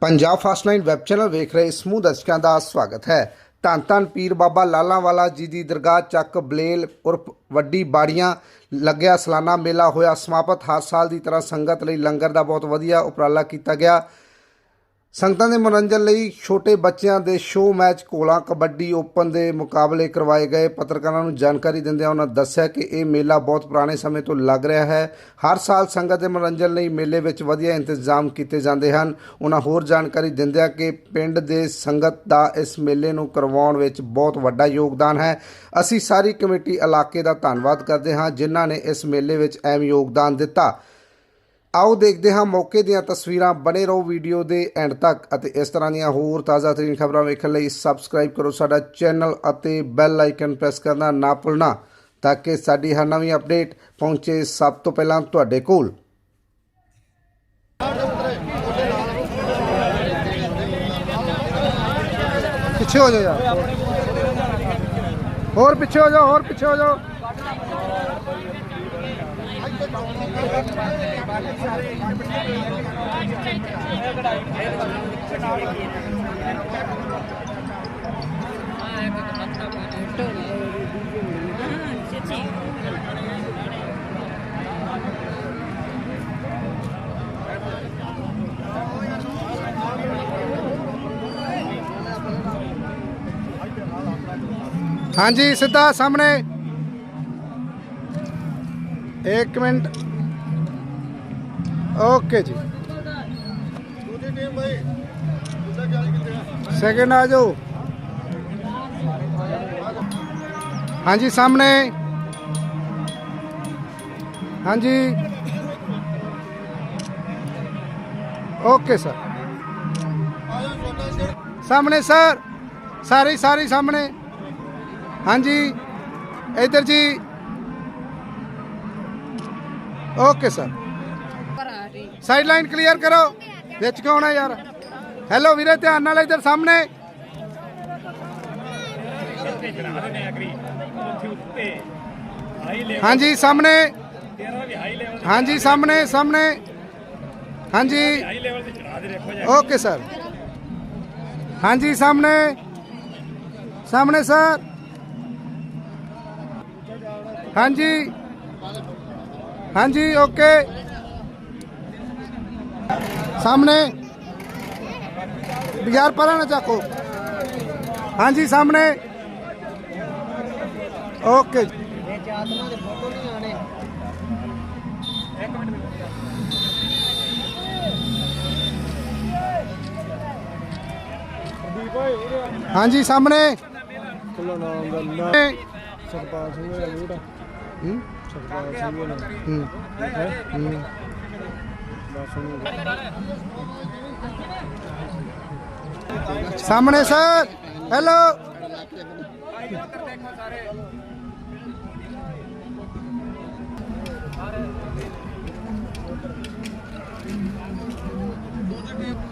Punjab fast line web channel ਵੇਖ ਰਹੇ ਸਮੂਹ ਦਰਸ਼ਕਾਂ ਦਾ ਸਵਾਗਤ ਹੈ। ਧੰਨ ਧੰਨ ਪੀਰ ਬਾਬਾ ਲਾਲਾਂਵਾਲਾ ਜੀ ਦੀ ਦਰਗਾਹ ਚੱਕ ਬਲੇਲ ਉਰਫ ਵੱਡੀ ਬਾੜੀਆਂ ਲੱਗਿਆ ਸਾਲਾਨਾ ਮੇਲਾ ਹੋਇਆ ਸਮਾਪਤ। ਹਰ ਸਾਲ ਦੀ ਤਰ੍ਹਾਂ ਸੰਗਤ ਲਈ ਲੰਗਰ ਦਾ ਬਹੁਤ ਵਧੀਆ ਉਪਰਾਲਾ ਕੀਤਾ ਗਿਆ। ਸੰਗਤਾਂ ਦੇ ਮਨੋਰੰਜਨ ਲਈ ਛੋਟੇ ਬੱਚਿਆਂ ਦੇ ਸ਼ੋਅ ਮੈਚ ਕੋਲਾਂ ਕਬੱਡੀ, ਓਪਨ ਦੇ ਮੁਕਾਬਲੇ ਕਰਵਾਏ ਗਏ। ਪੱਤਰਕਾਰਾਂ ਨੂੰ ਜਾਣਕਾਰੀ ਦਿੰਦਿਆਂ ਉਹਨਾਂ ਦੱਸਿਆ ਕਿ ਇਹ ਮੇਲਾ ਬਹੁਤ ਪੁਰਾਣੇ ਸਮੇਂ ਤੋਂ ਲੱਗ ਰਿਹਾ ਹੈ। ਹਰ ਸਾਲ ਸੰਗਤ ਦੇ ਮਨੋਰੰਜਨ ਲਈ ਮੇਲੇ ਵਿੱਚ ਵਧੀਆ ਇੰਤਜ਼ਾਮ ਕੀਤੇ ਜਾਂਦੇ ਹਨ। ਉਹਨਾਂ ਹੋਰ ਜਾਣਕਾਰੀ ਦਿੰਦਿਆਂ ਕਿ ਪਿੰਡ ਦੇ ਸੰਗਤ ਦਾ ਇਸ ਮੇਲੇ ਨੂੰ ਕਰਵਾਉਣ ਵਿੱਚ ਬਹੁਤ ਵੱਡਾ ਯੋਗਦਾਨ ਹੈ। ਅਸੀਂ ਸਾਰੀ ਕਮੇਟੀ ਇਲਾਕੇ ਦਾ ਧੰਨਵਾਦ ਕਰਦੇ ਹਾਂ, ਜਿਨ੍ਹਾਂ ਨੇ ਇਸ ਮੇਲੇ ਵਿੱਚ ਅਹਿਮ ਯੋਗਦਾਨ ਦਿੱਤਾ। ਆਓ ਦੇਖਦੇ ਹਾਂ ਮੌਕੇ ਦੀਆਂ ਤਸਵੀਰਾਂ ਬਣੇ ਰਹੋ ਵੀਡੀਓ ਦੇ ਐਂਡ ਤੱਕ ਅਤੇ ਇਸ ਤਰ੍ਹਾਂ ਦੀਆਂ ਹੋਰ ਤਾਜ਼ਾ ਤਰੀਨ ਖਬਰਾਂ ਵੇਖਣ ਲਈ ਸਬਸਕ੍ਰਾਈਬ ਕਰੋ ਸਾਡਾ ਚੈਨਲ ਅਤੇ ਬੈਲ ਆਈਕਨ ਪ੍ਰੈਸ ਕਰਨਾ ਨਾ ਭੁੱਲਣਾ ਤਾਂ ਕਿ ਸਾਡੀ ਹਰ ਨਵੀਂ ਅਪਡੇਟ ਪਹੁੰਚੇ ਸਭ ਤੋਂ ਪਹਿਲਾਂ ਤੁਹਾਡੇ ਕੋਲ। ਪਿੱਛੇ ਹੋ ਜਾਓ ਯਾਰ। ਹੋਰ ਪਿੱਛੇ ਹੋ ਜਾਓ, ਹੋਰ ਪਿੱਛੇ ਹੋ ਜਾਓ। ਹਾਂਜੀ ਸਿੱਧਾ ਸਾਹਮਣੇ। ਇੱਕ ਮਿੰਟ। ਓਕੇ ਜੀ। ਸੈਕਿੰਡ ਆ ਜਾਓ। ਹਾਂਜੀ, ਸਾਹਮਣੇ। ਹਾਂਜੀ। Okay, sir. ਸਾਹਮਣੇ, ਸਰ। ਸਾਰੇ ਸਾਰੇ ਸਾਹਮਣੇ। ਹਾਂਜੀ। ਇੱਧਰ ਜੀ। Okay sir side line clear ਕਰੋ ਵਿੱਚ ਕੌਣ ਹੈ ਯਾਰ ਹੈਲੋ ਵੀਰੇ ਧਿਆਨ ਨਾਲ ਇੱਧਰ ਸਾਹਮਣੇ ਹਾਂਜੀ ਸਾਹਮਣੇ ਹਾਂਜੀ ਸਾਹਮਣੇ ਸਾਹਮਣੇ ਹਾਂਜੀ ਓਕੇ ਸਰ ਹਾਂਜੀ ਸਾਹਮਣੇ ਸਾਹਮਣੇ ਸਰ ਹਾਂਜੀ ਹਾਂਜੀ ਓਕੇ। ਸਾਹਮਣੇ। ਬਿਹਾਰ ਪਰਾਂ ਨਾ ਚੱਕੋ। ਹਾਂਜੀ ਸਾਹਮਣੇ। ਓਕੇ। ਹਾਂਜੀ ਸਾਹਮਣੇ। ਸਰਪਾਲ ਸਿੰਘ ਦਾ ਬੇਟਾ ਸਰਪਾਲ ਸਿੰਘ ਦਾ ਹੂੰ। ਹੈ। ਹੂੰ ਬਸ ਉਹਨੂੰ ਸਾਹਮਣੇ ਸਰ। ਹੈਲੋ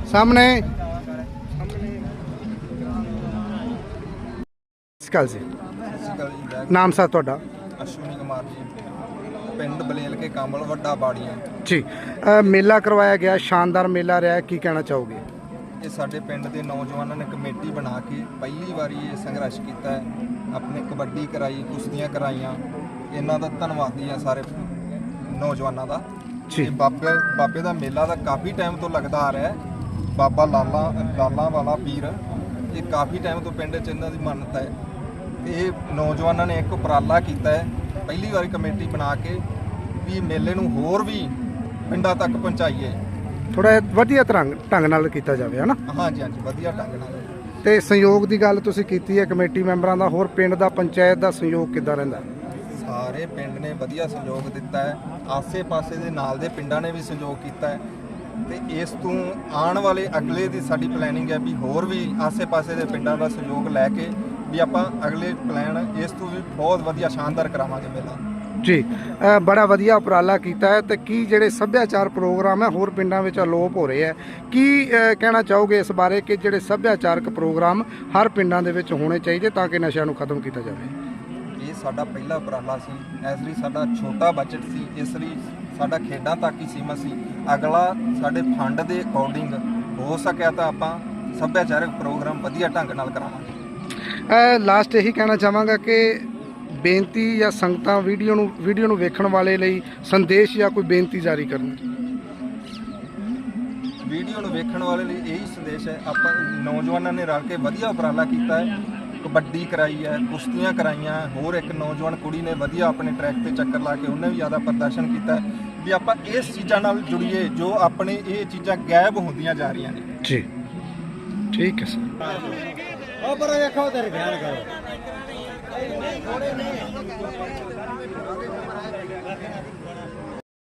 ਸਾਹਮਣੇ। ਸਕਾਲ ਜੀ। ਨਾਮ ਸਾ ਤੁਹਾਡਾ? ਅਸ਼ਵਨੀ ਕੁਮਾਰ ਜੀ। ਪਿੰਡ ਬਲੇਲ ਕੇ ਕੰਬਲ ਵੱਡਾ ਬਾੜੀਆਂ ਜੀ ਅ, ਮੇਲਾ ਕਰਵਾਇਆ ਗਿਆ ਸ਼ਾਨਦਾਰ ਮੇਲਾ ਰਿਹਾ ਕੀ ਕਹਿਣਾ ਚਾਹੋਗੇ? ਇਹ ਸਾਡੇ ਪਿੰਡ ਦੇ ਨੌਜਵਾਨਾਂ ਨੇ ਕਮੇਟੀ ਬਣਾ ਕੇ ਪਹਿਲੀ ਵਾਰੀ ਇਹ ਸੰਘਰਸ਼ ਕੀਤਾ ਹੈ। ਆਪਣੇ ਕਬੱਡੀ ਕਰਾਈ ਕੁਸ਼ਤੀਆਂ ਕਰਾਈਆਂ। ਇਹਨਾਂ ਦਾ ਧੰਨਵਾਦੀ ਆ ਸਾਰੇ ਨੌਜਵਾਨਾਂ ਦਾ। ਜੀ। ਬਾਬੇ ਬਾਬੇ ਦਾ ਮੇਲਾ ਦਾ ਕਾਫੀ ਟਾਈਮ ਤੋਂ ਲੱਗਦਾ ਆ ਰਿਹਾ ਹੈ। ਬਾਬਾ ਲਾਲਾ ਲਾਲਾ ਵਾਲਾ ਪੀਰ ਇਹ ਕਾਫੀ ਟਾਈਮ ਤੋਂ ਪਿੰਡ 'ਚ ਇਹਨਾਂ ਦੀ ਮਾਨਤਾ ਹੈ। ਤੇ ਇਹ ਨੌਜਵਾਨਾਂ ਨੇ ਇੱਕ ਉਪਰਾਲਾ ਕੀਤਾ ਹੈ ਪਹਿਲੀ ਵਾਰੀ ਕਮੇਟੀ ਬਣਾ ਕੇ ਵੀ ਮੇਲੇ ਨੂੰ ਹੋਰ ਵੀ ਪਿੰਡਾਂ ਤੱਕ ਪਹੁੰਚਾਈਏ। ਥੋੜਾ ਵਧੀਆ ਤਰ੍ਹਾਂ ਢੰਗ ਨਾਲ ਕੀਤਾ ਜਾਵੇ ਹਨਾ? ਹਾਂਜੀ ਹਾਂਜੀ ਵਧੀਆ ਢੰਗ ਨਾਲ। ਤੇ ਸੰਯੋਗ ਦੀ ਗੱਲ ਤੁਸੀਂ ਕੀਤੀ ਹੈ ਕਮੇਟੀ ਮੈਂਬਰਾਂ ਦਾ ਹੋਰ ਪਿੰਡ ਦਾ ਪੰਚਾਇਤ ਦਾ ਸੰਯੋਗ ਕਿੱਦਾਂ ਰਹਿੰਦਾ? ਸਾਰੇ ਪਿੰਡ ਨੇ ਵਧੀਆ ਸਹਿਯੋਗ ਦਿੱਤਾ ਹੈ। ਆਸੇ-ਪਾਸੇ ਦੇ ਨਾਲ ਦੇ ਪਿੰਡਾਂ ਨੇ ਵੀ ਸਹਿਯੋਗ ਕੀਤਾ ਹੈ। ਤੇ ਇਸ ਤੋਂ ਆਉਣ ਵਾਲੇ ਅਗਲੇ ਦੀ ਸਾਡੀ ਪਲੈਨਿੰਗ ਹੈ ਵੀ ਹੋਰ ਵੀ ਆਸੇ-ਪਾਸੇ ਦੇ ਪਿੰਡਾਂ ਦਾ ਸਹਿਯੋਗ ਲੈ ਕੇ ਵੀ ਆਪਾਂ ਅਗਲੇ ਪਲਾਨ ਇਸ ਤੋਂ ਵੀ ਬਹੁਤ ਵਧੀਆ ਸ਼ਾਨਦਾਰ ਕਰਾਵਾਂਗੇ ਮੇਲਾ। ਜੀ ਅ, ਬੜਾ ਵਧੀਆ ਉਪਰਾਲਾ ਕੀਤਾ ਹੈ ਤੇ ਕੀ ਜਿਹੜੇ ਸੱਭਿਆਚਾਰ ਪ੍ਰੋਗਰਾਮ ਹੈ ਹੋਰ ਪਿੰਡਾਂ ਵਿੱਚ ਅਲੋਪ ਹੋ ਰਹੇ ਹੈ ਕੀ ਅ, ਕਹਿਣਾ ਚਾਹੋਗੇ ਇਸ ਬਾਰੇ ਕਿ ਜਿਹੜੇ ਸੱਭਿਆਚਾਰਕ ਪ੍ਰੋਗਰਾਮ ਹਰ ਪਿੰਡਾਂ ਦੇ ਵਿੱਚ ਹੋਣੇ ਚਾਹੀਦੇ ਤਾਂ ਕਿ ਨਸ਼ਿਆਂ ਨੂੰ ਖਤਮ ਕੀਤਾ ਜਾਵੇ? ਇਹ ਸਾਡਾ ਪਹਿਲਾ ਉਪਰਾਲਾ ਸੀ ਇਸ ਲਈ ਸਾਡਾ ਛੋਟਾ ਬਜਟ ਸੀ ਇਸ ਲਈ ਸਾਡਾ ਖੇਡਾਂ ਤੱਕ ਹੀ ਸੀਮਤ ਸੀ। ਅਗਲਾ ਸਾਡੇ ਫੰਡ ਦੇ ਅਕੋਰਡਿੰਗ ਹੋ ਸਕਿਆ ਤਾਂ ਆਪਾਂ ਸੱਭਿਆਚਾਰਕ ਪ੍ਰੋਗਰਾਮ ਵਧੀਆ ਢੰਗ ਨਾਲ ਕਰਾਵਾਂਗੇ। ਲਾਸਟ ਇਹੀ ਕਹਿਣਾ ਚਾਹਾਂਗਾ ਕਿ ਬੇਨਤੀ ਜਾਂ ਸੰਗਤਾਂ ਵੀਡੀਓ ਨੂੰ ਵੀਡੀਓ ਨੂੰ ਵੇਖਣ ਵਾਲੇ ਲਈ ਸੰਦੇਸ਼ ਜਾਂ ਕੋਈ ਬੇਨਤੀ ਜਾਰੀ ਕਰਨ। ਵੀਡੀਓ ਨੂੰ ਵੇਖਣ ਵਾਲੇ ਲਈ ਇਹੀ ਸੰਦੇਸ਼ ਹੈ ਆਪਾਂ ਨੌਜਵਾਨਾਂ ਨੇ ਰਲ ਕੇ ਵਧੀਆ ਉਪਰਾਲਾ ਕੀਤਾ ਹੈ ਕਬੱਡੀ ਕਰਾਈ ਹੈ ਕੁਸ਼ਤੀਆਂ ਕਰਾਈਆਂ ਹੋਰ ਇੱਕ ਨੌਜਵਾਨ ਕੁੜੀ ਨੇ ਵਧੀਆ ਆਪਣੇ ਟਰੈਕ ਤੇ ਚੱਕਰ ਲਾ ਕੇ ਉਹਨੇ ਵੀ ਜ਼ਿਆਦਾ ਪ੍ਰਦਰਸ਼ਨ ਕੀਤਾ। ਵੀ ਆਪਾਂ ਇਸ ਚੀਜ਼ਾਂ ਨਾਲ ਜੁੜੀਏ ਜੋ ਆਪਣੇ ਇਹ ਚੀਜ਼ਾਂ ਗਾਇਬ ਹੁੰਦੀਆਂ ਜਾ ਰਹੀਆਂ ਨੇ। ਜੀ। ਠੀਕ ਹੈ ਸਰ ਉਹ ਪਰ ਵੇਖੋ ਤੇਰੇ ਧਿਆਨ ਕਰੋ।